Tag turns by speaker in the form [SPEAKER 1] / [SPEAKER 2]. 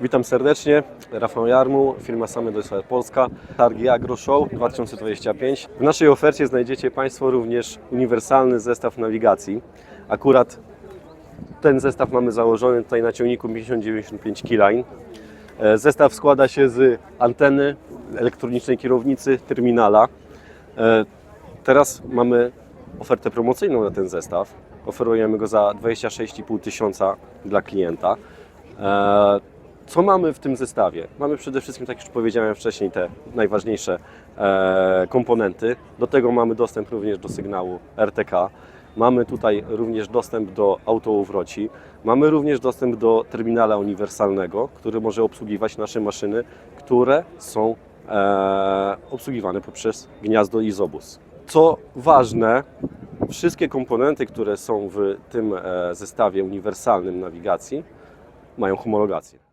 [SPEAKER 1] Witam serdecznie, Rafał Jarmu, firma Same do Polska, Targi Agro Show 2025. W naszej ofercie znajdziecie Państwo również uniwersalny zestaw nawigacji. Akurat ten zestaw mamy założony tutaj na ciągniku 5095 Keyline. E, Zestaw składa się z anteny, elektronicznej kierownicy, terminala. E, Teraz mamy ofertę promocyjną na ten zestaw. Oferujemy go za 26,5 tysiąca dla klienta. Co mamy w tym zestawie? Mamy przede wszystkim, tak już powiedziałem wcześniej, te najważniejsze e, komponenty. Do tego mamy dostęp również do sygnału RTK. Mamy tutaj również dostęp do autouwroci. Mamy również dostęp do terminala uniwersalnego, który może obsługiwać nasze maszyny, które są e, obsługiwane poprzez gniazdo Izobus. Co ważne, wszystkie komponenty, które są w tym e, zestawie uniwersalnym nawigacji, mają homologację.